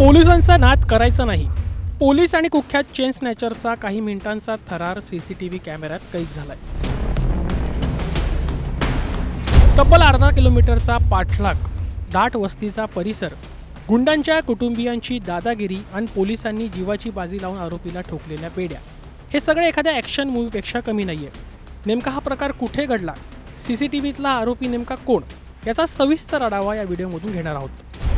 पोलिसांचा नाद करायचा नाही. पोलीस आणि कुख्यात चेन स्नॅचरचा काही मिनिटांचा थरार सी सी टी व्ही कॅमेऱ्यात कैद झालाय. तब्बल अर्धा किलोमीटरचा पाठलाग दाट वस्तीचा परिसर गुंडांच्या कुटुंबियांची दादागिरी आणि पोलिसांनी जीवाची बाजी लावून आरोपीला ठोकलेल्या पेड्या. हे सगळे एखाद्या ॲक्शन मूवीपेक्षा कमी नाही आहे नेमका हा प्रकार कुठे घडला? सी सी टी व्हीतला आरोपी नेमका कोण? याचा सविस्तर आढावा या व्हिडिओमधून घेणार आहोत.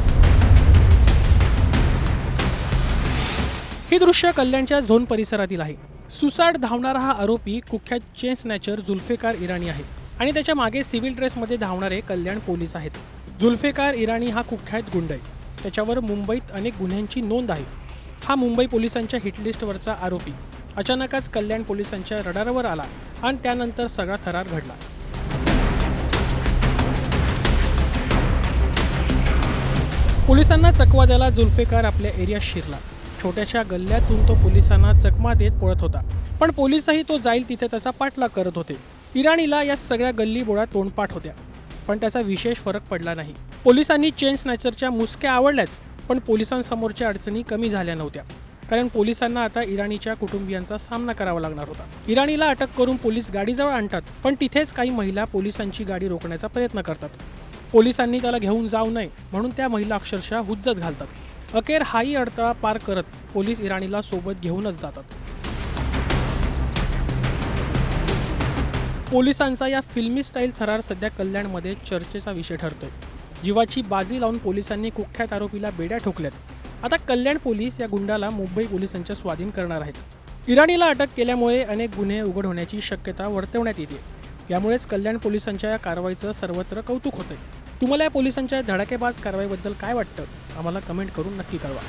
हे दृश्य कल्याणच्या झोन परिसरातील आहे. सुसाट धावणारा हा आरोपी कुख्यात चेन स्नॅचर जुल्फेकार इराणी आहे आणि त्याच्यामागे सिव्हिल ड्रेसमध्ये धावणारे कल्याण पोलीस आहेत. जुल्फेकार इराणी हा कुख्यात गुंड आहे. त्याच्यावर मुंबईत अनेक गुन्ह्यांची नोंद आहे. हा मुंबई पोलिसांच्या हिटलिस्टवरचा आरोपी. अचानकच कल्याण पोलिसांच्या रडारवर आला आणि त्यानंतर सगळा थरार घडला. पोलिसांना चकवा द्यायला जुल्फेकार आपल्या एरियात शिरला. छोट्याशा गल्ल्यातून तो पोलिसांना चकमा देत पळत होता. पण पोलिसही तो जाईल तिथे त्याचा पाठलाग करत होते. इराणीला या सगळ्या गल्ली तोंडपाठ होत्या. पण त्याचा विशेष फरक पडला नाही. पोलिसांनी चेन स्नॅचरच्या मुसक्या आवडल्याच पण पोलिसांसमोरच्या अडचणी कमी झाल्या नव्हत्या. कारण पोलिसांना आता इराणीच्या कुटुंबियांचा सामना करावा लागणार होता. इराणीला अटक करून पोलीस गाडीजवळ आणतात पण तिथेच काही महिला पोलिसांची गाडी रोखण्याचा प्रयत्न करतात. पोलिसांनी त्याला घेऊन जाऊ नये म्हणून त्या महिला अक्षरशः हुज्जत घालतात. अखेर हाही अडथळा पार करत पोलीस इराणीला सोबत घेऊनच जातात. पोलिसांचा या फिल्मी स्टाईल थरार सध्या कल्याणमध्ये चर्चेचा विषय ठरतोय. जीवाची बाजी लावून पोलिसांनी कुख्यात आरोपीला बेड्या ठोकल्यात. आता कल्याण पोलीस या गुंडाला मुंबई पोलिसांच्या स्वाधीन करणार आहेत. इराणीला अटक केल्यामुळे अनेक गुन्हे उघड होण्याची शक्यता वर्तवण्यात येते. यामुळेच कल्याण पोलिसांच्या या कारवाईचं सर्वत्र कौतुक होतंय. तुम्हाला या पोलिसांच्या धडाकेबाज कारवाईबद्दल काय वाटतं? आम्हाला कमेंट करून नक्की कळवा.